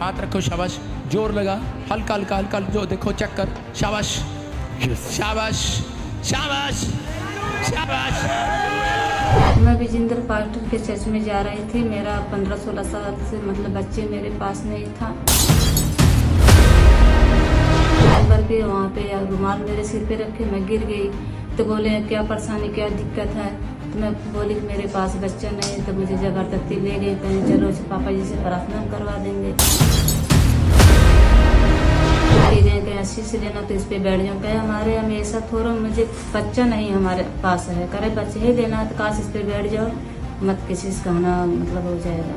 हाथ रखो शाबाश। ज़ोर लगा। हल्का हल्का हल्का जो देखो चेक कर। शाबाश। शाबाश। शाबाश। शाबाश। मैं विजेंद्र पास्टर के चर्च में जा रही थी। मेरा पंद्रह सोलह साल से मतलब बच्चे मेरे पास नहीं था। करके वहाँ पे रुमाल मेरे सिर पे रखे मैं गिर गई। तो बोले क्या परेशानी क्या दिक्कत है? तो मैं बोली कि मेरे पास बच्चा नहीं है तो मुझे ज़बरदस्ती ले गए। कहीं चलो पापा जी से प्रार्थना करवा देंगे। अस्सी से लेना तो इस पे बैठ जाऊँ। कहे हमारे यहाँ में ऐसा थोड़ा मुझे बच्चा नहीं हमारे पास है। करे बच्चे ही देना है तो काश इस पे बैठ जाओ। मत किसी से कहना मतलब हो जाएगा।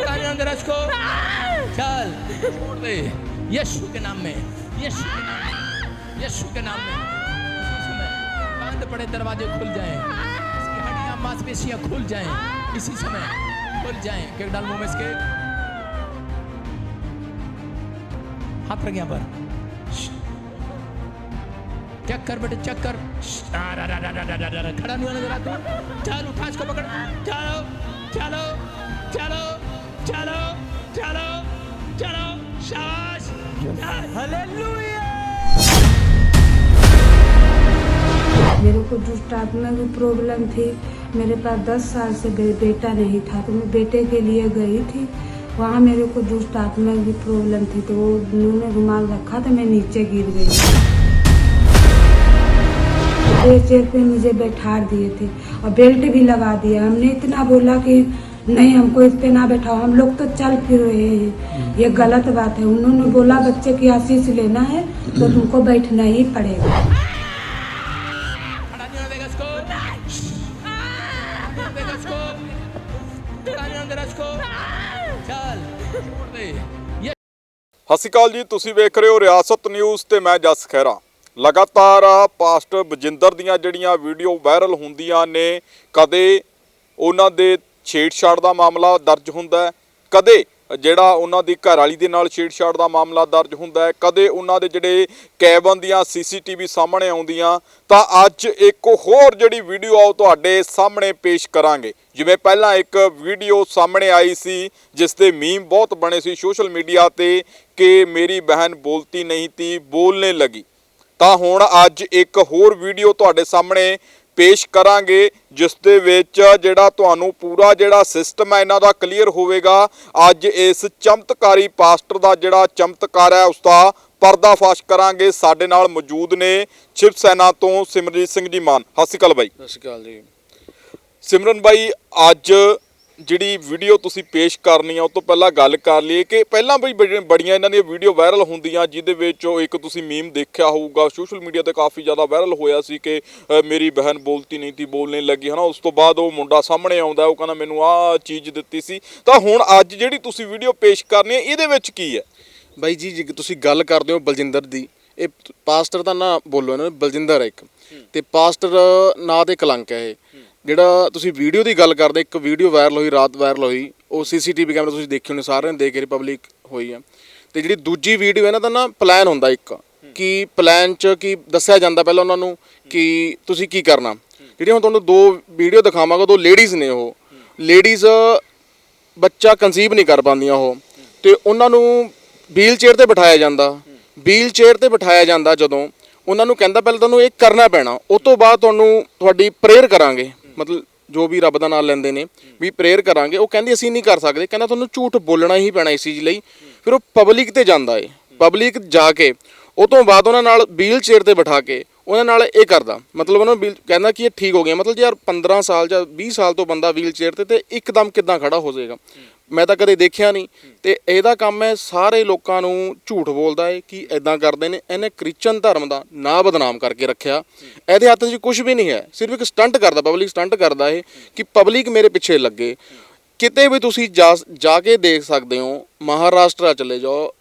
होने देगा इसको चल। छोड़ दे। यीशु के नाम में। यीशु के नाम में। यीशु के नाम में। बंद पड़े, दरवाजे खुल जाएँ। इसकी हड्डियाँ, मांसपेशियाँ खुल जाएँ। इसी समय खुल जाएँ। केक डाल मुँह में इसके। हाथ रख यहाँ पर। चेक कर बेटे, चेक कर। खड़ा नहीं होने दे रहा तू। चल, उठा इसको पकड़। चलो चलो चलो। चलो चलो चलो शाबाश। मेरे को दुष्ट आत्मा की प्रॉब्लम थी। मेरे पास दस साल से बेटा नहीं था तो मैं बेटे के लिए गई थी। वहाँ मेरे को दुष्ट आत्मा की प्रॉब्लम थी तो वो उन्होंने रुमाल रखा तो मैं नीचे गिर गई। चेयर पे मुझे बैठा दिए थे और बेल्ट भी लगा दिया। हमने इतना बोला कि नहीं हमको इस पे ना बैठाओ हम लोग तो चल फिर रहे हैं ये गलत बात है उन्होंने बोला बच्चे की आशीष लेना है तो तुमको बैठना ही पड़ेगा खड़ा नहीं होने देगा इसको खड़ा नहीं होने देगा इसको खड़ा नहीं होने देगा इसको चल छोड़ दे ये ਸਤਿ ਸ਼੍ਰੀ ਅਕਾਲ ਜੀ ਤੁਸੀਂ ਵੇਖ ਰਹੇ ਹੋ ਰਿਆਸਤ ਨਿਊਜ਼ ਤੇ ਮੈਂ ਜਸ ਖਹਿਰਾ ਲਗਾਤਾਰ ਪਾਸਟਰ ਬਜਿੰਦਰ ਦੀਆਂ ਜਿਹੜੀਆਂ ਵੀਡੀਓ ਵਾਇਰਲ ਹੁੰਦੀਆਂ ਨੇ ਕਦੇ ਉਹਨਾਂ ਦੇ ਛੇੜਛਾੜ ਦਾ ਮਾਮਲਾ ਦਰਜ ਹੁੰਦਾ ਹੈ। ਕਦੇ ਜਿਹੜਾ ਉਹਨਾਂ ਦੀ ਘਰਵਾਲੀ ਦੇ ਨਾਲ ਛੇੜਛਾੜ ਦਾ ਮਾਮਲਾ ਦਰਜ ਹੁੰਦਾ ਹੈ। ਕਦੇ ਉਹਨਾਂ ਦੇ ਜਿਹੜੇ ਕੈਬਨ ਦੀਆਂ ਸੀਸੀਟੀਵੀ ਸਾਹਮਣੇ ਆਉਂਦੀਆਂ। ਤਾਂ ਅੱਜ ਇੱਕ ਹੋਰ ਜਿਹੜੀ ਵੀਡੀਓ ਆ, ਉਹ ਤੁਹਾਡੇ ਸਾਹਮਣੇ ਪੇਸ਼ ਕਰਾਂਗੇ। ਜਿਵੇਂ ਪਹਿਲਾਂ ਇੱਕ ਵੀਡੀਓ ਸਾਹਮਣੇ ਆਈ ਸੀ, ਜਿਸ ਦੇ ਮੀਮ ਬਹੁਤ ਬਣੇ ਸੀ ਸੋਸ਼ਲ ਮੀਡੀਆ ਤੇ ਕਿ ਮੇਰੀ ਬਹਿਨ ਬੋਲਤੀ ਨਹੀਂ ਤੀ, ਬੋਲਨੇ ਲੱਗੀ। ਤਾਂ ਹੁਣ ਅੱਜ ਇੱਕ ਹੋਰ ਵੀਡੀਓ ਤੁਹਾਡੇ ਸਾਹਮਣੇ ਪੇਸ਼ ਕਰਾਂਗੇ ਜਿਸ ਦੇ ਵਿੱਚ ਜਿਹੜਾ ਤੁਹਾਨੂੰ ਪੂਰਾ ਜਿਹੜਾ ਸਿਸਟਮ ਹੈ ਇਹਨਾਂ ਦਾ ਕਲੀਅਰ ਹੋਵੇਗਾ। ਅੱਜ ਇਸ ਚਮਤਕਾਰੀ ਪਾਸਟਰ ਦਾ ਜਿਹੜਾ ਚਮਤਕਾਰ ਹੈ ਉਸ ਦਾ ਪਰਦਾਫਾਸ਼ ਕਰਾਂਗੇ। ਸਾਡੇ ਨਾਲ ਮੌਜੂਦ ਨੇ ਸ਼ਿਵ ਸੈਨਾ ਤੋਂ ਸਿਮਰਜੀਤ ਸਿੰਘ ਜੀ ਮਾਨ। ਸਤਿ ਸ਼੍ਰੀ ਅਕਾਲ ਬਾਈ। ਸਤਿ ਸ਼੍ਰੀ ਅਕਾਲ ਜੀ। ਸਿਮਰਨ ਬਾਈ ਅੱਜ ਜਿਹੜੀ ਵੀਡੀਓ ਤੁਸੀਂ ਪੇਸ਼ ਕਰਨੀ ਆ ਉਹ ਤੋਂ ਪਹਿਲਾਂ ਗੱਲ ਕਰ ਲਈਏ ਕਿ ਪਹਿਲਾਂ ਬਈ ਬੜੀ- ਬੜੀਆਂ ਇਹਨਾਂ ਦੀਆਂ ਵੀਡੀਓ ਵਾਇਰਲ ਹੁੰਦੀਆਂ ਜਿਹਦੇ ਵਿੱਚ ਉਹ ਇੱਕ ਤੁਸੀਂ ਮੀਮ ਦੇਖਿਆ ਹੋਊਗਾ ਸੋਸ਼ਲ ਮੀਡੀਆ ਤੇ ਕਾਫੀ ਜ਼ਿਆਦਾ ਵਾਇਰਲ ਹੋਇਆ ਸੀ ਕਿ ਮੇਰੀ ਬਹਿਨ ਬੋਲਤੀ ਨਹੀਂ ਤੀ ਬੋਲਣੇ ਲੱਗੀ ਹਨਾ? ਉਸ ਤੋਂ ਬਾਅਦ ਉਹ ਮੁੰਡਾ ਸਾਹਮਣੇ ਆਉਂਦਾ ਉਹ ਕਹਿੰਦਾ ਮੈਨੂੰ ਆਹ ਚੀਜ਼ ਦਿੱਤੀ ਸੀ। ਤਾਂ ਹੁਣ ਅੱਜ ਜਿਹੜੀ ਤੁਸੀਂ ਵੀਡੀਓ ਪੇਸ਼ ਕਰਨੀ ਹੈ ਇਹਦੇ ਵਿੱਚ ਕੀ ਹੈ? ਬਾਈ ਜੀ ਜੇ ਤੁਸੀਂ ਗੱਲ ਕਰਦੇ ਹੋ ਬਲਜਿੰਦਰ ਦੀ ਇਹ ਪਾਸਟਰ ਦਾ ਨਾਂ ਬੋਲੋ ਇਹਨਾਂ ਨੂੰ ਬਲਜਿੰਦਰ ਹੈ। ਇੱਕ ਤੇ ਪਾਸਟਰ ਨਾਂ ਤੇ ਕਲੰਕ ਹੈ ਇਹ। ਜਿਹੜਾ ਤੁਸੀਂ ਵੀਡੀਓ ਦੀ ਗੱਲ ਕਰਦੇ, ਇੱਕ ਵੀਡੀਓ ਵਾਇਰਲ ਹੋਈ, ਰਾਤ ਵਾਇਰਲ ਹੋਈ, ਉਹ ਸੀਸੀਟੀਵੀ ਕੈਮਰਾ ਤੁਸੀਂ ਦੇਖੇ ਹੋਣੇ, ਸਾਰਿਆਂ ਨੇ ਦੇਖ ਕੇ ਰਿਪਬਲਿਕ ਹੋਈ ਆ। ਤੇ ਜਿਹੜੀ ਦੂਜੀ ਵੀਡੀਓ ਹੈ ਨਾ, ਤਾਂ ਨਾ ਪਲਾਨ ਹੁੰਦਾ ਇੱਕ, ਕਿ ਪਲਾਨ 'ਚ ਕੀ ਦੱਸਿਆ ਜਾਂਦਾ ਪਹਿਲਾਂ ਉਹਨਾਂ ਨੂੰ ਕਿ ਤੁਸੀਂ ਕੀ ਕਰਨਾ। ਜਿਹੜੀ ਹੁਣ ਤੁਹਾਨੂੰ ਦੋ ਵੀਡੀਓ ਦਿਖਾਵਾਂਗਾ, ਦੋ ਲੇਡੀਜ਼ ਨੇ ਉਹ। ਲੇਡੀਜ਼ ਬੱਚਾ ਕਨਸੀਵ ਨਹੀਂ ਕਰ ਪਾਉਂਦੀਆਂ ਉਹ। ਤੇ ਉਹਨਾਂ ਨੂੰ ਵੀਲ ਚੇਅਰ ਤੇ ਬਿਠਾਇਆ ਜਾਂਦਾ। ਵੀਲ ਚੇਅਰ ਤੇ ਬਿਠਾਇਆ ਜਾਂਦਾ ਜਦੋਂ। ਉਹਨਾਂ ਨੂੰ ਕਹਿੰਦਾ, ਪਹਿਲਾਂ ਤੁਹਾਨੂੰ ਇਹ ਕਰਨਾ ਪੈਣਾ। ਉਸ ਤੋਂ ਬਾਅਦ ਤੁਹਾਨੂੰ ਤੁਹਾਡੀ ਪ੍ਰੇਅਰ ਕਰਾਂਗੇ। ਮਤਲਬ ਜੋ ਵੀ ਰੱਬ ਦਾ ਨਾਮ ਲੈਂਦੇ ਨੇ, ਵੀ ਪ੍ਰੇਅਰ ਕਰਾਂਗੇ, ਉਹ ਕਹਿੰਦੀ ਅਸੀਂ ਨਹੀਂ ਕਰ ਸਕਦੇ। ਕਹਿੰਦਾ ਤੁਹਾਨੂੰ ਝੂਠ ਬੋਲਣਾ ਹੀ ਪੈਣਾ ਇਸ ਚੀਜ਼ ਲਈ। ਫਿਰ ਉਹ ਪਬਲਿਕ ਤੇ ਜਾਂਦਾ ਏ। ਪਬਲਿਕ ਜਾ ਕੇ, ਉਹ ਤੋਂ ਬਾਅਦ ਉਹਨਾਂ ਨਾਲ ਵੀਲ ਚੇਅਰ ਤੇ ਬਿਠਾ ਕੇ, ਉਹਨਾਂ ਨਾਲ ਇਹ ਕਰਦਾ। ਮਤਲਬ ਉਹਨਾਂ ਨੂੰ ਕਹਿੰਦਾ ਕਿ ਇਹ ਠੀਕ ਹੋ ਗਿਆ। ਮਤਲਬ ਯਾਰ 15 ਸਾਲ ਜਾਂ 20 ਸਾਲ ਤੋਂ ਬੰਦਾ ਵੀਲ ਚੇਅਰ ਤੇ ਤੇ ਇੱਕਦਮ ਕਿਦਾਂ ਖੜਾ ਹੋ ਜਾਏਗਾ? ਮੈਂ ਤਾਂ ਕਦੇ ਦੇਖਿਆ ਨਹੀਂ। ਤੇ ਇਹਦਾ ਕੰਮ ਹੈ ਸਾਰੇ ਲੋਕਾਂ ਨੂੰ ਝੂਠ ਬੋਲਦਾ ਹੈ ਕਿ ਐਦਾਂ ਕਰਦੇ ਨੇ। ਇਹਨੇ ਕ੍ਰਿਸਚਨ ਧਰਮ ਦਾ ਨਾਂ ਬਦਨਾਮ ਕਰਕੇ ਰੱਖਿਆ। ਇਹਦੇ ਹੱਥ 'ਚ ਕੁਝ ਵੀ ਨਹੀਂ ਹੈ। ਸਿਰਫ ਇੱਕ ਸਟੰਟ ਕਰਦਾ, ਪਬਲਿਕ ਸਟੰਟ ਕਰਦਾ ਇਹ ਕਿ ਪਬਲਿਕ ਮੇਰੇ ਪਿੱਛੇ ਲੱਗੇ। ਕਿਤੇ ਵੀ ਤੁਸੀਂ ਜਾ ਕੇ ਦੇਖ ਸਕਦੇ ਹੋ, ਮਹਾਰਾਸ਼ਟਰ ਚਲੇ ਜਾਓ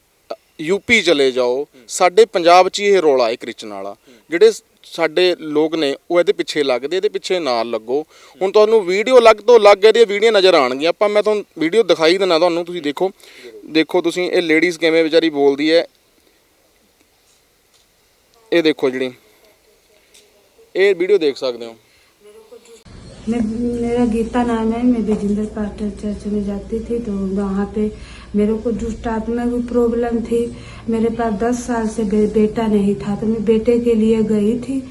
ਯੂਪੀ ਚਲੇ ਜਾਓ, ਸਾਡੇ ਪੰਜਾਬ 'ਚ ਹੀ ਇਹ ਰੋਲਾ ਹੈ ਕ੍ਰਿਸਚਨ ਵਾਲਾ। ਜਿਹੜੇ ਸਾਡੇ ਲੋਕ ਨੇ ਉਹ ਇਹਦੇ ਪਿੱਛੇ ਲੱਗਦੇ ਇਹਦੇ ਪਿੱਛੇ ਨਾਲ ਲੱਗੋ ਹੁਣ ਤੁਹਾਨੂੰ ਵੀਡੀਓ ਲੱਗ ਤੋਂ ਲੱਗ ਇਹਦੀਆਂ ਵੀਡੀਓ ਨਜ਼ਰ ਆਣਗੀਆਂ ਆਪਾਂ ਮੈਂ ਤੁਹਾਨੂੰ ਵੀਡੀਓ ਦਿਖਾਈ ਦਿੰਦਾ ਤੁਹਾਨੂੰ ਤੁਸੀਂ ਦੇਖੋ ਦੇਖੋ ਤੁਸੀਂ ਇਹ ਲੇਡੀਜ਼ ਕਿਵੇਂ ਵਿਚਾਰੀ ਬੋਲਦੀ ਹੈ ਇਹ ਦੇਖੋ ਜਿਹੜੀ ਇਹ ਵੀਡੀਓ ਦੇਖ ਸਕਦੇ ਹੋ मैं मेरा गीता नाम है मैं विजेंद्र पाटर चर्च में जाती थी तो वहाँ पे मेरे को दुष्ट आत्मा की प्रॉब्लम थी। मेरे पास दस साल से बे, बेटा नहीं था तो मैं बेटे के लिए गई थी।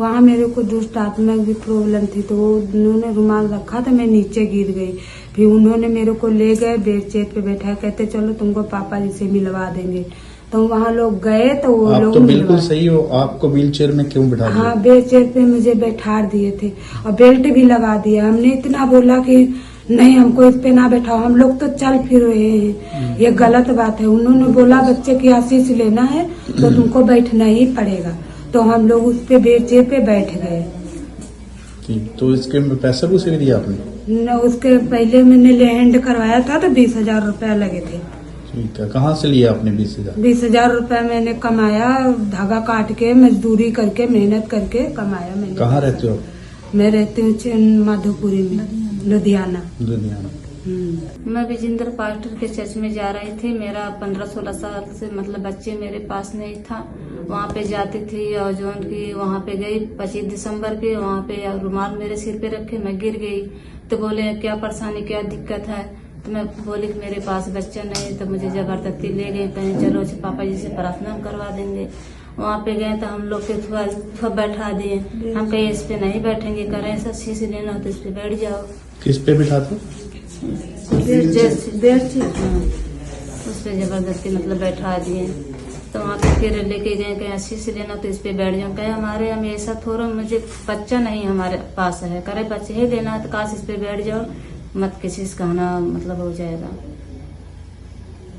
वहाँ मेरे को दुष्ट आत्मा की प्रॉब्लम थी तो वो उन्होंने रुमाल रखा तो मैं नीचे गिर गई। फिर उन्होंने मेरे को ले गए बेड चेयर पे बैठा कहते चलो तुमको पापा जी से मिलवा देंगे। तो वहाँ लोग गए तो वो आप लोग तो बिल्कुल सही हो आपको व्हील चेयर में क्यों बिठा हाँ बेड चेयर पे मुझे बैठा दिए थे और बेल्ट भी लगा दिया। हमने इतना बोला कि नहीं हमको इस पे ना बैठाओ हम लोग तो चल फिर रहे हैं। ये गलत बात है। उन्होंने बोला बच्चे की आशीष लेना है तो तुमको बैठना ही पड़ेगा। तो हम लोग उस पे चेयर पे बैठ गए। तो इसके में पैसा भी दिया आपने? न उसके पहले मैंने लैंड करवाया था तो बीस हज़ार रूपया लगे थे। ठीक है कहाँ से लिया आपने बीस हज़ार? बीस हज़ार रूपया मैंने कमाया धागा काट के मजदूरी करके मेहनत करके कमाया मैंने कहाँ रहते हो मैं रहती हूँ माधोपुरी में। लुधियाना। लुधियाना। हम्म। मैं विजेंद्र पास्टर के चर्च में जा रही थी। मेरा पंद्रह सोलह साल से मतलब बच्चे मेरे पास नहीं था। वहाँ पे जाती थी और जो की वहाँ पे गई पच्चीस दिसंबर के वहाँ पे रुमाल मेरे सिर पे रखे मैं गिर गई। तो बोले क्या परेशानी क्या दिक्कत है? तो मैं बोली कि मेरे पास बच्चा नहीं तो मुझे ज़बरदस्ती ले गए। कहीं चलो पापा जी से प्रार्थना करवा देंगे। वहाँ पे गए तो हम लोग के थोड़ा थोड़ा बैठा दिए। हम कहीं इस पे नहीं बैठेंगे करें ऐसा शीश लेना हो तो इस पे बैठ जाओ। किस पे बिठाते जैसे हाँ, उस पे ज़बरदस्ती मतलब बैठा दिए। तो वहाँ पे फिर लेके गए कहीं अस्सी से लेना तो इस पे बैठ जाओ कहे हमारे हम ऐसा थोड़ा मुझे बच्चा नहीं हमारे पास है। करे बच्चे ही लेना तो काश इस पे बैठ जाओ मत किसी से कहना मतलब हो जाएगा।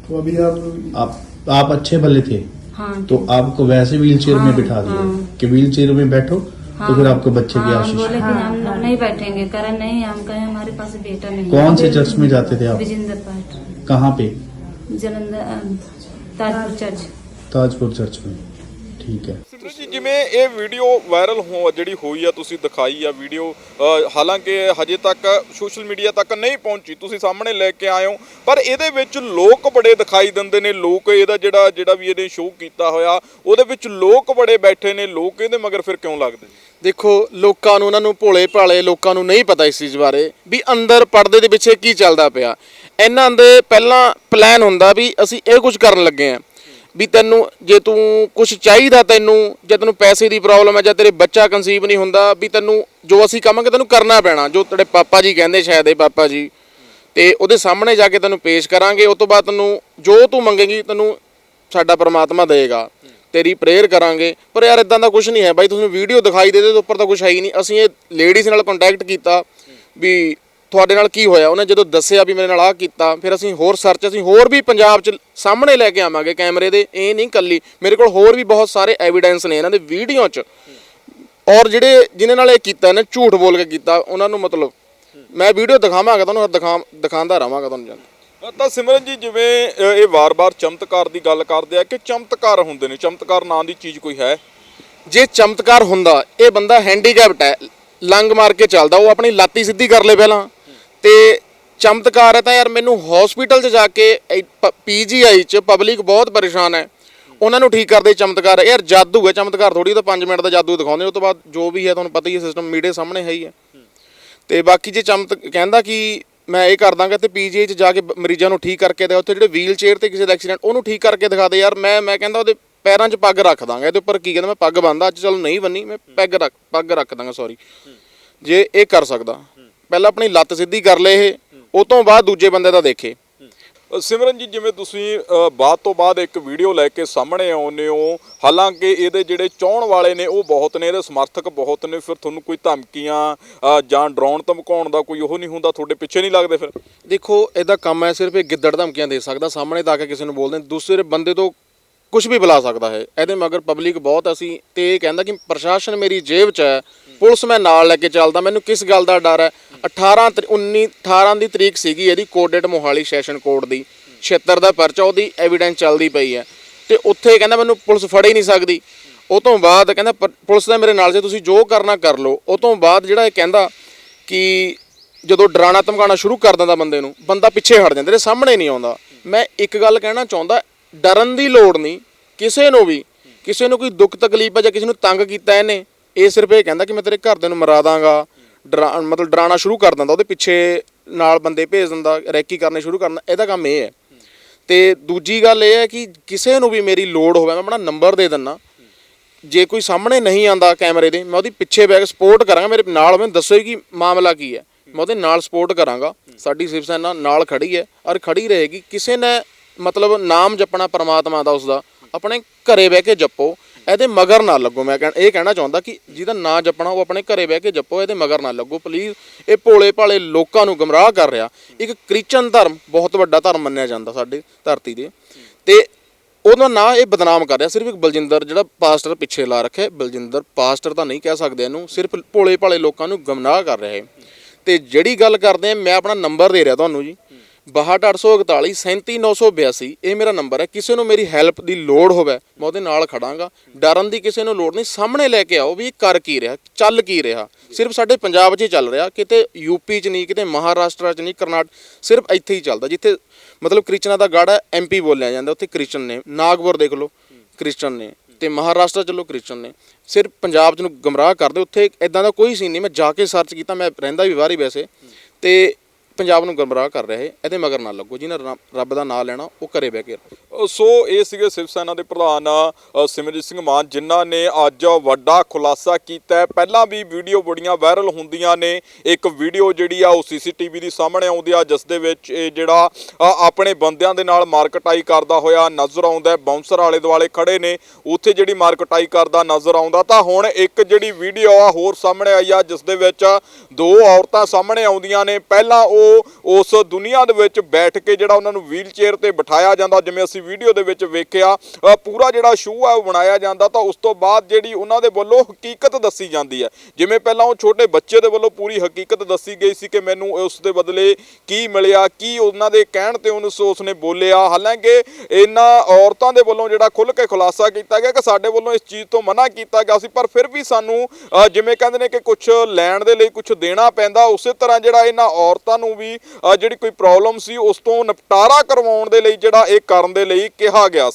तो अभी आप आप आप अच्छे भले थे। हाँ तो आपको वैसे व्हील चेयर हाँ, में बिठा दिया हाँ। कि व्हील चेयर में बैठो तो फिर आपको बच्चे की हाँ, आशीष। बोले कि हम लोग नहीं बैठेंगे करे नहीं हम कहे हमारे पास बेटा नहीं कौन से चर्च में जाते थे आप? विजेंद्र पाठ कहाँ पे? जलंधर ताजपुर चर्च। ताजपुर चर्च में। ਠੀਕ ਹੈ। ਸਿੰਧੂ ਜੀ ਜਿਵੇਂ ਇਹ ਵੀਡੀਓ ਵਾਇਰਲ ਹੋ ਜਿਹੜੀ ਹੋਈ ਆ ਤੁਸੀਂ ਦਿਖਾਈ ਆ ਵੀਡੀਓ ਹਾਲਾਂਕਿ ਹਜੇ ਤੱਕ ਸੋਸ਼ਲ ਮੀਡੀਆ ਤੱਕ ਨਹੀਂ ਪਹੁੰਚੀ ਤੁਸੀਂ ਸਾਹਮਣੇ ਲੈ ਕੇ ਆਏ ਹੋ। ਪਰ ਇਹਦੇ ਵਿੱਚ ਲੋਕ ਬੜੇ ਦਿਖਾਈ ਦਿੰਦੇ ਨੇ ਲੋਕ ਇਹਦਾ ਜਿਹੜਾ ਜਿਹੜਾ ਵੀ ਇਹਨੇ ਸ਼ੋਅ ਕੀਤਾ ਹੋਇਆ ਉਹਦੇ ਵਿੱਚ ਲੋਕ ਬੜੇ ਬੈਠੇ ਨੇ ਲੋਕ ਇਹਦੇ ਮਗਰ ਫਿਰ ਕਿਉਂ ਲੱਗਦੇ? ਦੇਖੋ ਲੋਕਾਂ ਨੂੰ ਉਹਨਾਂ ਨੂੰ ਭੋਲੇ ਭਾਲੇ ਲੋਕਾਂ ਨੂੰ ਨਹੀਂ ਪਤਾ ਇਸ ਚੀਜ਼ ਬਾਰੇ ਵੀ ਅੰਦਰ ਪਰਦੇ ਦੇ ਪਿੱਛੇ ਕੀ ਚੱਲਦਾ ਪਿਆ। ਇਹਨਾਂ ਦੇ ਪਹਿਲਾਂ ਪਲਾਨ ਹੁੰਦਾ ਵੀ ਅਸੀਂ ਇਹ ਕੁਝ ਕਰਨ ਲੱਗੇ ਆਂ ਵੀ ਤੈਨੂੰ ਜੇ ਤੂੰ ਕੁਝ ਚਾਹੀਦਾ ਤੈਨੂੰ, ਜੇ ਤੈਨੂੰ ਪੈਸੇ ਦੀ ਪ੍ਰੋਬਲਮ ਹੈ ਜਾਂ ਤੇਰੇ ਬੱਚਾ ਕਨਸੀਵ ਨਹੀਂ ਹੁੰਦਾ, ਵੀ ਤੈਨੂੰ ਜੋ ਅਸੀਂ ਕਹਾਂਗੇ ਤੈਨੂੰ ਕਰਨਾ ਪੈਣਾ। ਜੋ ਤੇਰੇ ਪਾਪਾ ਜੀ ਕਹਿੰਦੇ ਸ਼ਾਇਦ ਇਹ ਪਾਪਾ ਜੀ। ਤੇ ਉਹਦੇ ਸਾਹਮਣੇ ਜਾ ਕੇ ਤੈਨੂੰ ਪੇਸ਼ ਕਰਾਂਗੇ। ਉਸ ਤੋਂ ਬਾਅਦ ਤੈਨੂੰ ਜੋ ਤੂੰ ਮੰਗੇਗੀ, ਤੈਨੂੰ ਸਾਡਾ ਪਰਮਾਤਮਾ ਦੇਗਾ। ਤੇਰੀ ਪ੍ਰੇਅਰ ਕਰਾਂਗੇ। ਪਰ ਯਾਰ ਇਦਾਂ ਦਾ ਕੁਝ ਨਹੀਂ ਹੈ। ਬਾਈ ਤੁਹਾਨੂੰ ਵੀਡੀਓ ਦਿਖਾਈ ਦੇ ਦੇ, ਉਹਦੇ ਉੱਪਰ ਤਾਂ ਕੁਝ ਹੈ ਹੀ ਨਹੀਂ। ਅਸੀਂ ਇਹ ਲੇਡੀਜ਼ ਨਾਲ ਕੰਟੈਕਟ ਕੀਤਾ ਵੀ ਤੁਹਾਡੇ ਨਾਲ ਕੀ ਹੋਇਆ? ਉਹਨੇ ਜਦੋਂ ਦੱਸਿਆ ਵੀ ਮੇਰੇ ਨਾਲ ਆਹ ਕੀਤਾ ਫਿਰ ਅਸੀਂ ਹੋਰ ਸਰਚ ਅਸੀਂ ਹੋਰ ਵੀ ਪੰਜਾਬ 'ਚ ਸਾਹਮਣੇ ਲੈ ਕੇ ਆਵਾਂਗੇ ਕੈਮਰੇ ਦੇ। ਇਹ ਨਹੀਂ ਕੱਲੀ ਮੇਰੇ ਕੋਲ ਹੋਰ ਵੀ ਬਹੁਤ ਸਾਰੇ ਐਵੀਡੈਂਸ ਨੇ ਇਹਨਾਂ ਦੇ ਵੀਡੀਓ 'ਚ। ਔਰ ਜਿਹੜੇ ਜਿਨ੍ਹਾਂ ਨਾਲ ਇਹ ਕੀਤਾ ਇਹਨੇ ਝੂਠ ਬੋਲ ਕੇ ਕੀਤਾ ਉਹਨਾਂ ਨੂੰ ਮਤਲਬ ਮੈਂ ਵੀਡੀਓ ਦਿਖਾਵਾਂਗਾ ਤੁਹਾਨੂੰ ਦਿਖਾ ਦਿਖਾਉਂਦਾ ਰਹਾਂਗਾ ਤੁਹਾਨੂੰ ਜਨ ਤਾਂ ਸਿਮਰਨ ਜੀ ਜਿਵੇਂ ਇਹ ਵਾਰ-ਵਾਰ ਚਮਤਕਾਰ ਦੀ ਗੱਲ ਕਰਦੇ ਆ ਕਿ ਚਮਤਕਾਰ ਹੁੰਦੇ ਨੇ। ਚਮਤਕਾਰ ਨਾਂ ਦੀ ਚੀਜ਼ ਕੋਈ ਹੈ? ਜੇ ਚਮਤਕਾਰ ਹੁੰਦਾ ਇਹ ਬੰਦਾ ਹੈਂਡੀਕੈਪਟ ਹੈ ਲੰਗ ਮਾਰ ਕੇ ਚੱਲਦਾ ਉਹ ਆਪਣੀ ਲਾਤੀ ਸਿੱਧੀ ਕਰ ਲੇ ਪਹਿਲਾਂ। ਤੇ ਚਮਤਕਾਰ ਹੈ ਤਾਂ ਯਾਰ ਮੈਨੂੰ ਹਸਪੀਟਲ 'ਚ ਜਾ ਕੇ ਪੀਜੀਆਈ 'ਚ ਪਬਲਿਕ ਬਹੁਤ ਪਰੇਸ਼ਾਨ ਹੈ। ਉਹਨਾਂ ਨੂੰ ਠੀਕ ਕਰਦੇ ਚਮਤਕਾਰ ਹੈ। ਯਾਰ ਜਾਦੂ ਹੈ ਚਮਤਕਾਰ ਥੋੜੀ ਤਾਂ 5 ਮਿੰਟ ਦਾ ਜਾਦੂ ਦਿਖਾਉਂਦੇ ਉਸ ਤੋਂ ਬਾਅਦ ਜੋ ਵੀ ਹੈ, ਤੁਹਾਨੂੰ ਪਤਾ ਹੀ ਹੈ ਸਿਸਟਮ ਮੀਡੀਆ ਸਾਹਮਣੇ ਹੈ ਹੀ ਹੈ। ਤੇ ਬਾਕੀ ਜੇ ਚਮਤ, ਕਹਿੰਦਾ ਕਿ ਮੈਂ ਇਹ ਕਰ ਦਾਂਗਾ ਤੇ ਪੀਜੀਆਈ 'ਚ ਜਾ ਕੇ ਮਰੀਜ਼ਾਂ ਨੂੰ ਠੀਕ ਕਰਕੇ ਦੇ ਉੱਥੇ ਜਿਹੜੇ ਵੀਲ ਚੇਅਰ ਤੇ ਕਿਸੇ ਦਾ ਐਕਸੀਡੈਂਟ ਉਹਨੂੰ ਠੀਕ ਕਰਕੇ ਦਿਖਾ ਦੇ ਯਾਰ, ਮੈਂ ਮੈਂ ਕਹਿੰਦਾ ਉਹਦੇ ਪੈਰਾਂ 'ਚ ਪੱਗ ਰੱਖ ਦਾਂਗਾ, ਇਹਦੇ ਉੱਪਰ ਕੀ ਕਹਿੰਦਾ ਮੈਂ ਪੱਗ ਬੰਨਦਾ, ਅੱਜ ਚਲੋ ਨਹੀਂ ਬੰਨੀ, ਮੈਂ ਪੈਗ ਰੱਖ, ਪੱਗ ਰੱਖ ਦਾਂਗਾ ਸੌਰੀ ਜੇ ਇਹ ਕਰ ਸਕਦਾ। ਪਹਿਲਾਂ ਆਪਣੀ ਲੱਤ ਸਿੱਧੀ ਕਰ ਲੇ ਇਹ ਉਹ ਤੋਂ ਬਾਅਦ ਦੂਜੇ ਬੰਦੇ ਦਾ ਦੇਖੇ। ਸਿਮਰਨ ਜੀ ਜਿਵੇਂ ਤੁਸੀਂ ਬਾਅਦ ਤੋਂ ਬਾਅਦ ਇੱਕ ਵੀਡੀਓ ਲੈ ਕੇ ਸਾਹਮਣੇ ਆਉਂਦੇ ਹੋ ਹਾਲਾਂਕਿ ਇਹਦੇ ਜਿਹੜੇ ਚਾਹਣ ਵਾਲੇ ਨੇ ਉਹ ਬਹੁਤ ਨੇ ਇਹਦੇ ਸਮਰਥਕ ਬਹੁਤ ਨੇ ਫਿਰ ਤੁਹਾਨੂੰ ਕੋਈ ਧਮਕੀਆਂ ਜਾਂ ਡਰਾਉਣ ਧਮਕਾਉਣ ਦਾ ਕੋਈ ਉਹ ਨਹੀਂ ਹੁੰਦਾ ਤੁਹਾਡੇ ਪਿੱਛੇ ਨਹੀਂ ਲੱਗਦੇ ਫਿਰ? ਦੇਖੋ ਇਹਦਾ ਕੰਮ ਹੈ ਸਿਰਫ ਇਹ ਗਿੱਦੜ ਧਮਕੀਆਂ ਦੇ ਸਕਦਾ ਸਾਹਮਣੇ ਤਾਂ ਆ ਕੇ ਕਿਸੇ ਨੂੰ ਬੋਲਦੇ ਦੂਸਰੇ ਬੰਦੇ ਤੋਂ ਕੁਝ ਵੀ ਬੁਲਾ ਸਕਦਾ ਹੈ। ਇਹਦੇ ਮਗਰ ਪਬਲਿਕ ਬਹੁਤ ਅਸੀਂ ਤੇ ਇਹ ਕਹਿੰਦਾ ਕਿ ਪ੍ਰਸ਼ਾਸਨ ਮੇਰੀ ਜੇਬ 'ਚ ਹੈ, ਪੁਲਿਸ ਮੈਂ ਨਾਲ ਲੈ ਕੇ ਚੱਲਦਾ, ਮੈਨੂੰ ਕਿਸ ਗੱਲ ਦਾ ਡਰ ਹੈ? 18 ਤਰੀ- 19 18 ਦੀ ਤਰੀਕ ਸੀਗੀ ਇਹਦੀ ਕੋਡੇਟ ਮੋਹਾਲੀ ਸੈਸ਼ਨ ਕੋਰਟ ਦੀ। 76 ਦਾ ਪਰਚਾ, ਉਹਦੀ ਐਵੀਡੈਂਸ ਚੱਲਦੀ ਪਈ ਹੈ। ਤੇ ਉੱਥੇ ਕਹਿੰਦਾ ਮੈਨੂੰ ਪੁਲਿਸ ਫੜ ਹੀ ਨਹੀਂ ਸਕਦੀ। ਉਹ ਤੋਂ ਬਾਅਦ ਕਹਿੰਦਾ ਪ- ਪੁਲਿਸ ਦਾ ਮੇਰੇ ਨਾਲ ਜੇ ਤੁਸੀਂ ਜੋ ਕਰਨਾ ਕਰ ਲਓ। ਉਹ ਤੋਂ ਬਾਅਦ ਜਿਹੜਾ ਇਹ ਕਹਿੰਦਾ ਕਿ ਜਦੋਂ ਡਰਾਣਾ ਧਮਕਾਉਣਾ ਸ਼ੁਰੂ ਕਰ ਦਿੰਦਾ ਬੰਦੇ ਨੂੰ, ਬੰਦਾ ਪਿੱਛੇ ਹਟ ਜਾਂਦਾ ਤੇ ਸਾਹਮਣੇ ਨਹੀਂ ਆਉਂਦਾ। ਮੈਂ ਇੱਕ ਗੱਲ ਕਹਿਣਾ ਚਾਹੁੰਦਾ ਡਰਨ ਦੀ ਲੋੜ ਨਹੀਂ। ਕਿਸੇ ਨੂੰ ਵੀ, ਕਿਸੇ ਨੂੰ ਕੋਈ ਦੁੱਖ ਤਕਲੀਫ ਹੈ ਜਾਂ ਕਿਸੇ ਨੂੰ ਤੰਗ ਕੀਤਾ ਇਹਨੇ, ਇਹ ਸਿਰਫ ਇਹ ਕਹਿੰਦਾ ਕਿ ਮੈਂ ਤੇਰੇ ਘਰਦਿਆਂ ਨੂੰ ਮਰਾ ਦਾਂਗਾ। ਡਰਾ, ਮਤਲਬ ਡਰਾਉਣਾ ਸ਼ੁਰੂ ਕਰ ਦਿੰਦਾ, ਉਹਦੇ ਪਿੱਛੇ ਨਾਲ ਬੰਦੇ ਭੇਜ ਦਿੰਦਾ, ਰੈਕੀ ਕਰਨੇ ਸ਼ੁਰੂ ਕਰਨਾ, ਇਹਦਾ ਕੰਮ ਇਹ ਹੈ। ਤੇ ਦੂਜੀ ਗੱਲ ਇਹ ਹੈ ਕਿ ਕਿਸੇ ਨੂੰ ਵੀ ਮੇਰੀ ਲੋੜ ਹੋਵੇ, ਮੈਂ ਆਪਣਾ ਨੰਬਰ ਦੇ ਦਿੰਨਾ। ਜੇ ਕੋਈ ਸਾਹਮਣੇ ਨਹੀਂ ਆਂਦਾ ਕੈਮਰੇ ਦੇ, ਮੈਂ ਉਹਦੀ ਪਿੱਛੇ ਬੈਕ ਸਪੋਰਟ ਕਰਾਂਗਾ, ਮੇਰੇ ਨਾਲ ਮੈਨੂੰ ਦੱਸੋ ਕਿ ਮਾਮਲਾ ਕੀ ਹੈ। ਮੈਂ ਉਹਦੇ ਨਾਲ ਸਪੋਰਟ ਕਰਾਂਗਾ। ਸਾਡੀ ਸ਼ਿਵ ਸੈਨਾ ਨਾਲ ਖੜੀ ਹੈ, ਔਰ ਖੜੀ ਰਹੇਗੀ। ਕਿਸੇ ਨੇ ਮਤਲਬ ਨਾਮ ਜਪਣਾ ਪਰਮਾਤਮਾ ਦਾ ਉਸਦਾ, ਆਪਣੇ ਘਰੇ ਬਹਿ ਕੇ ਜਪੋ, ਇਹਦੇ ਮਗਰ ਨਾ ਲੱਗੋ। ਮੈਂ ਕਹਿਣ ਇਹ ਕਹਿਣਾ ਚਾਹੁੰਦਾ ਕਿ ਜਿਹਦਾ ਨਾਂ ਜਪਣਾ ਉਹ ਆਪਣੇ ਘਰੇ ਬਹਿ ਕੇ ਜਪੋ, ਇਹਦੇ ਮਗਰ ਨਾ ਲੱਗੋ। ਪਲੀਜ਼ ਇਹ ਭੋਲੇ ਭਾਲੇ ਲੋਕਾਂ ਨੂੰ ਗਮਰਾਹ ਕਰ ਰਿਹਾ। ਇੱਕ ਕ੍ਰਿਸਚਨ ਧਰਮ ਬਹੁਤ ਵੱਡਾ ਧਰਮ ਮੰਨਿਆ ਜਾਂਦਾ ਸਾਡੇ ਧਰਤੀ ਦੇ। ਤੇ ਉਹਦਾ ਨਾਂ ਇਹ ਬਦਨਾਮ ਕਰ ਰਿਹਾ। ਸਿਰਫ ਇੱਕ ਬਲਜਿੰਦਰ, ਜਿਹੜਾ ਪਾਸਟਰ ਪਿੱਛੇ ਲਾ ਰੱਖਿਆ, ਬਲਜਿੰਦਰ ਪਾਸਟਰ ਤਾਂ ਨਹੀਂ ਕਹਿ ਸਕਦੇ ਇਹਨੂੰ। ਸਿਰਫ ਭੋਲੇ ਭਾਲੇ ਲੋਕਾਂ ਨੂੰ ਗਮਰਾਹ ਕਰ ਰਿਹਾ ਹੈ ਤੇ ਜਿਹੜੀ ਗੱਲ ਕਰਦੇ ਆ, ਮੈਂ ਆਪਣਾ ਨੰਬਰ ਦੇ ਰਿਹਾ ਤੁਹਾਨੂੰ ਜੀ। 62841 37982 ਇਹ ਮੇਰਾ ਨੰਬਰ ਹੈ। ਕਿਸੇ ਨੂੰ ਮੇਰੀ ਹੈਲਪ ਦੀ ਲੋੜ ਹੋਵੇ, ਮੈਂ ਉਹਦੇ ਨਾਲ ਖੜਾਂਗਾ। ਡਰਨ ਦੀ ਕਿਸੇ ਨੂੰ ਲੋੜ ਨਹੀਂ। ਸਾਹਮਣੇ ਲੈ ਕੇ ਆਓ ਵੀ ਇਹ ਕਰ ਕੀ ਰਿਹਾ, ਚੱਲ ਕੀ ਰਿਹਾ। ਸਿਰਫ ਸਾਡੇ ਪੰਜਾਬ 'ਚ ਹੀ ਚੱਲ ਰਿਹਾ। ਕਿਤੇ ਯੂਪੀ 'ਚ ਨਹੀਂ, ਕਿਤੇ ਮਹਾਰਾਸ਼ਟਰ 'ਚ ਨਹੀਂ, ਕਰਨਾਟ ਸਿਰਫ ਇੱਥੇ ਹੀ ਚੱਲਦਾ, ਜਿੱਥੇ ਮਤਲਬ ਕ੍ਰਿਸਚਨਾਂ ਦਾ ਗੜ ਹੈ ਐਮਪੀ ਬੋਲਿਆ ਜਾਂਦਾ, ਉੱਥੇ ਕ੍ਰਿਸਚਨ ਨੇ। ਨਾਗਪੁਰ ਦੇਖ ਲਓ ਕ੍ਰਿਸਚਨ ਨੇ। ਤੇ ਮਹਾਰਾਸ਼ਟਰ ਚਲੋ ਕ੍ਰਿਸਚਨ ਨੇ। ਸਿਰਫ ਪੰਜਾਬ 'ਚ ਨੂੰ ਗਮਰਾਹ ਕਰਦੇ। ਉੱਥੇ ਇਦਾਂ ਦਾ ਕੋਈ ਸੀਨ ਨਹੀਂ। ਮੈਂ ਜਾ ਕੇ ਸਰਚ ਕੀਤਾ, ਮੈਂ ਰਹਿੰਦਾ ਵੀ ਬਾਹਰ ਹੀ ਵੈਸੇ। ਤੇ ਪੰਜਾਬ ਨੂੰ ਗਮਰਾਹ ਕਰ ਰਹੇ ਇਹਦੇ ਮਗਰ ਨਾ ਲੱਗੋ, ਜਿਹਨਾਂ ਰੱਬ- ਦਾ ਨਾਮ ਲੈਣਾ, ਉਹ ਘਰੇ ਬਹਿ ਕੇ ਸੋ ਇਹ ਸੀਗੇ ਸਿਵ ਸੈਨਾ ਦੇ ਪ੍ਰਧਾਨ ਸਿਮਰਜੀਤ ਸਿੰਘ ਮਾਨ, ਜਿਨ੍ਹਾਂ ਨੇ ਅੱਜ ਵੱਡਾ ਖੁਲਾਸਾ ਕੀਤਾ ਹੈ। ਪਹਿਲਾਂ ਵੀ ਵੀਡੀਓ ਬੜੀਆਂ ਵਾਇਰਲ ਹੁੰਦੀਆਂ ਨੇ। ਇੱਕ ਵੀਡੀਓ ਜਿਹੜੀ ਆ, ਉਹ ਸੀਸੀਟੀਵੀ ਦੀ ਸਾਹਮਣੇ ਆਉਂਦੀ ਆ, ਜਿਸ ਦੇ ਵਿੱਚ ਇਹ ਜਿਹੜਾ ਆਪਣੇ ਬੰਦਿਆਂ ਦੇ ਨਾਲ ਮਾਰਕਟਾਈ ਕਰਦਾ ਹੋਇਆ ਨਜ਼ਰ ਆਉਂਦਾ ਹੈ। ਬਾਉਂਸਰ ਆਲੇ ਦੁਆਲੇ ਖੜੇ ਨੇ। ਉੱਥੇ ਜਿਹੜੀ ਮਾਰਕਟਾਈ ਕਰਦਾ ਨਜ਼ਰ ਆਉਂਦਾ। ਤਾਂ ਹੁਣ ਇੱਕ ਜਿਹੜੀ ਵੀਡੀਓ ਆ, ਹੋਰ ਸਾਹਮਣੇ ਆਈ ਆ, ਜਿਸ ਦੇ ਵਿੱਚ ਦੋ ਔਰਤਾਂ ਸਾਹਮਣੇ ਆਉਂਦੀਆਂ ਨੇ। ਪਹਿਲਾਂ ਉਹ ਉਸ ਦੁਨੀਆ ਦੇ ਵਿੱਚ ਬੈਠ ਕੇ ਜਿਹੜਾ ਉਹਨਾਂ ਨੂੰ ਵੀਲ ਚੇਅਰ ਤੇ ਬਿਠਾਇਆ ਜਾਂਦਾ, ਜਿਵੇਂ ਅਸੀਂ ਵੀਡੀਓ ਦੇ ਵਿੱਚ ਵੇਖਿਆ ਪੂਰਾ ਜਿਹੜਾ ਸ਼ੂ ਹੈ ਉਹ ਬਣਾਇਆ ਜਾਂਦਾ, ਤਾਂ ਉਸ ਤੋਂ ਬਾਅਦ ਜਿਹੜੀ ਉਹਨਾਂ ਦੇ ਵੱਲੋਂ ਹਕੀਕਤ ਦੱਸੀ ਜਾਂਦੀ ਹੈ। ਜਿਵੇਂ ਪਹਿਲਾਂ ਉਹ ਛੋਟੇ ਬੱਚੇ ਦੇ ਵੱਲੋਂ ਪੂਰੀ ਹਕੀਕਤ ਦੱਸੀ ਗਈ ਸੀ ਕਿ ਮੈਨੂੰ ਉਸ ਦੇ ਬਦਲੇ ਕੀ ਮਿਲਿਆ, ਕੀ ਉਹਨਾਂ ਦੇ ਕਹਿਣ ਤੇ ਉਹਨੂੰ ਉਸ ਨੇ ਬੋਲਿਆ। ਹਾਲਾਂਕਿ ਇਹਨਾਂ ਔਰਤਾਂ ਦੇ ਵੱਲੋਂ ਜਿਹੜਾ ਖੁੱਲ ਕੇ ਖੁਲਾਸਾ ਕੀਤਾ ਗਿਆ ਕਿ ਸਾਡੇ ਵੱਲੋਂ ਇਸ ਚੀਜ਼ ਤੋਂ ਮਨਾ ਕੀਤਾ ਗਿਆ ਸੀ, ਪਰ ਫਿਰ ਵੀ ਸਾਨੂੰ ਜਿਵੇਂ ਕਹਿੰਦੇ ਨੇ ਕਿ ਕੁਝ ਲੈਣ ਦੇ ਲਈ ਕੁਝ ਦੇਣਾ ਪੈਂਦਾ, ਉਸੇ ਤਰ੍ਹਾਂ ਜਿਹੜਾ ਇਹਨਾਂ ਔਰਤਾਂ ਨੂੰ ਵੀ ਜਿਹੜੀ ਕੋਈ ਪ੍ਰੋਬਲਮ ਸੀ, ਉਸ ਤੋਂ ਨਿਪਟਾਰਾ ਕਰਵਾਉਣ ਦੇ ਲਈ ਜਿਹੜਾ ਇਹ ਕਰਨ ਦੇ ਲਈ ਕਿਹਾ ਗਿਆ ਸੀ।